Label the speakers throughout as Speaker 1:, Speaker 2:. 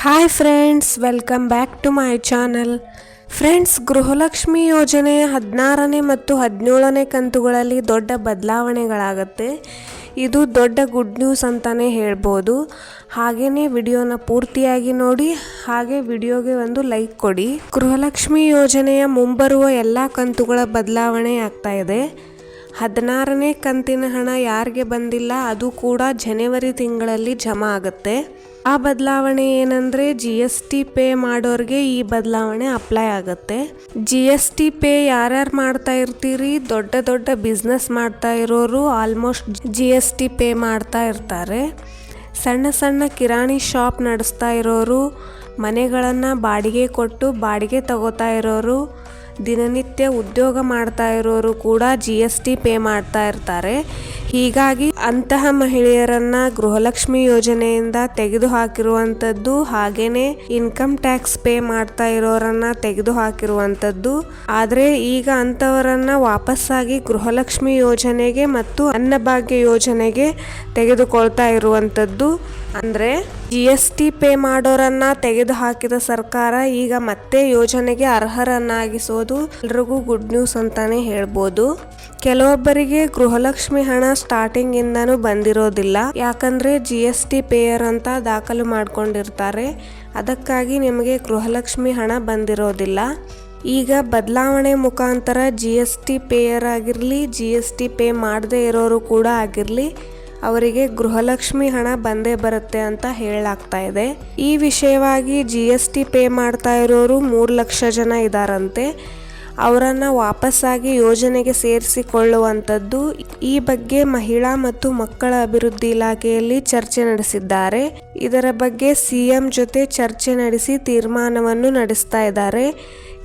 Speaker 1: Hi friends welcome back to my channel friends Gruhalakshmi ಯೋಜನೆ ಹದಿನಾರನೇ ಮತ್ತು ಹದಿನೇಳನೇ ಕಂತುಗಳಲ್ಲಿ ದೊಡ್ಡ ಬದಲಾವಣೆಗಳಾಗತ್ತೆ. ಇದು ದೊಡ್ಡ ಗುಡ್ ನ್ಯೂಸ್ ಅಂತಲೇ ಹೇಳ್ಬೋದು. ಹಾಗೆಯೇ ವಿಡಿಯೋನ ಪೂರ್ತಿಯಾಗಿ ನೋಡಿ, ಹಾಗೆ ವಿಡಿಯೋಗೆ ಒಂದು ಲೈಕ್ ಕೊಡಿ. ಗೃಹಲಕ್ಷ್ಮಿ ಯೋಜನೆಯ ಮುಂಬರುವ ಎಲ್ಲ ಕಂತುಗಳ ಬದಲಾವಣೆ ಆಗ್ತಾ ಇದೆ. ಹದಿನಾರನೇ ಕಂತಿನ ಹಣ ಯಾರಿಗೆ ಬಂದಿಲ್ಲ, ಅದು ಕೂಡ ಜನವರಿ ತಿಂಗಳಲ್ಲಿ ಜಮಾ ಆಗುತ್ತೆ. ಆ ಬದಲಾವಣೆ ಏನಂದ್ರೆ ಜಿ ಎಸ್ ಟಿ ಪೇ ಮಾಡೋರಿಗೆ ಈ ಬದಲಾವಣೆ ಅಪ್ಲೈ ಆಗುತ್ತೆ. ಜಿ ಎಸ್ ಟಿ ಪೇ ಯಾರ್ಯಾರು ಮಾಡ್ತಾ ಇರ್ತೀರಿ? ದೊಡ್ಡ ದೊಡ್ಡ ಬಿಸ್ನೆಸ್ ಮಾಡ್ತಾ ಇರೋರು almost G S T pay ಮಾಡ್ತಾ ಇರ್ತಾರೆ. ಸಣ್ಣ ಸಣ್ಣ ಕಿರಾಣಿ ಶಾಪ್ ನಡೆಸ್ತಾ ಇರೋರು ಮನೆಗಳನ್ನು ಬಾಡಿಗೆ ಕೊಟ್ಟು ಬಾಡಿಗೆ ತಗೋತಾ ಇರೋರು, ದಿನನಿತ್ಯ ಉದ್ಯೋಗ ಮಾಡ್ತಾ ಇರೋರು ಕೂಡ ಜಿ ಎಸ್ ಟಿ ಪೇ ಮಾಡ್ತಾ ಇರ್ತಾರೆ. ಹೀಗಾಗಿ ಅಂತಹ ಮಹಿಳೆಯರನ್ನ ಗೃಹಲಕ್ಷ್ಮಿ ಯೋಜನೆಯಿಂದ ತೆಗೆದು ಹಾಕಿರುವಂಥದ್ದು ಹಾಗೇನೆ ಇನ್ಕಮ್ ಟ್ಯಾಕ್ಸ್ ಪೇ ಮಾಡ್ತಾ ಇರೋರನ್ನ ತೆಗೆದು ಹಾಕಿರುವಂಥದ್ದು ಆದರೆ ಈಗ ಅಂಥವರನ್ನು ವಾಪಸ್ಸಾಗಿ ಗೃಹಲಕ್ಷ್ಮಿ ಯೋಜನೆಗೆ ಮತ್ತು ಅನ್ನಭಾಗ್ಯ ಯೋಜನೆಗೆ ತೆಗೆದುಕೊಳ್ತಾ ಇರುವಂಥದ್ದು. ಅಂದರೆ ಜಿ ಎಸ್ ಟಿ ಪೇ ಮಾಡೋರನ್ನ ತೆಗೆದು ಹಾಕಿದ ಸರ್ಕಾರ ಈಗ ಮತ್ತೆ ಯೋಜನೆಗೆ ಅರ್ಹರನ್ನಾಗಿಸೋದು ಎಲ್ರಿಗೂ ಗುಡ್ ನ್ಯೂಸ್ ಅಂತಾನೆ ಹೇಳ್ಬೋದು. ಕೆಲವೊಬ್ಬರಿಗೆ ಗೃಹಲಕ್ಷ್ಮಿ ಹಣ ಸ್ಟಾರ್ಟಿಂಗ್ ಇಂದನೂ ಬಂದಿರೋದಿಲ್ಲ. ಯಾಕಂದ್ರೆ ಜಿ ಎಸ್ ಟಿ ಪೇಯರ್ ಅಂತ ದಾಖಲು ಮಾಡ್ಕೊಂಡಿರ್ತಾರೆ. ಅದಕ್ಕಾಗಿ ನಿಮಗೆ ಗೃಹಲಕ್ಷ್ಮಿ ಹಣ ಬಂದಿರೋದಿಲ್ಲ. ಈಗ ಬದಲಾವಣೆ ಮುಖಾಂತರ ಜಿ ಎಸ್ ಟಿ ಪೇಯರ್ ಆಗಿರಲಿ ಜಿ ಎಸ್ ಟಿ ಪೇ ಮಾಡದೇ ಇರೋರು ಕೂಡ ಆಗಿರಲಿ ಅವರಿಗೆ ಗೃಹಲಕ್ಷ್ಮಿ ಹಣ ಬಂದೇ ಬರುತ್ತೆ ಅಂತ ಹೇಳಲಾಗ್ತಾ ಇದೆ. ಈ ವಿಷಯವಾಗಿ ಜಿ ಎಸ್ ಟಿ ಪೇ ಮಾಡ್ತಾ ಇರೋರು ಮೂರು ಲಕ್ಷ ಜನ ಇದ್ದಾರಂತೆ ಅವರನ್ನು ವಾಪಸ್ಸಾಗಿ ಯೋಜನೆಗೆ ಸೇರಿಸಿಕೊಳ್ಳುವಂಥದ್ದು ಈ ಬಗ್ಗೆ ಮಹಿಳಾ ಮತ್ತು ಮಕ್ಕಳ ಅಭಿವೃದ್ಧಿ ಇಲಾಖೆಯಲ್ಲಿ ಚರ್ಚೆ ನಡೆಸಿದ್ದಾರೆ. ಇದರ ಬಗ್ಗೆ ಸಿಎಂ ಜೊತೆ ಚರ್ಚೆ ನಡೆಸಿ ತೀರ್ಮಾನವನ್ನು ನಡೆಸ್ತಾ ಇದ್ದಾರೆ.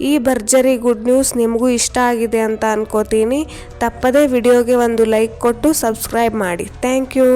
Speaker 1: ಈ ಭರ್ಜರಿ ಗುಡ್ ನ್ಯೂಸ್ ನಿಮಗೂ ಇಷ್ಟ ಆಗಿದೆ ಅಂತ ಅನ್ಕೋತೀನಿ. ತಪ್ಪದೇ ವಿಡಿಯೋಗೆ ಒಂದು ಲೈಕ್ ಕೊಟ್ಟು ಸಬ್ಸ್ಕ್ರೈಬ್ ಮಾಡಿ. Thank you.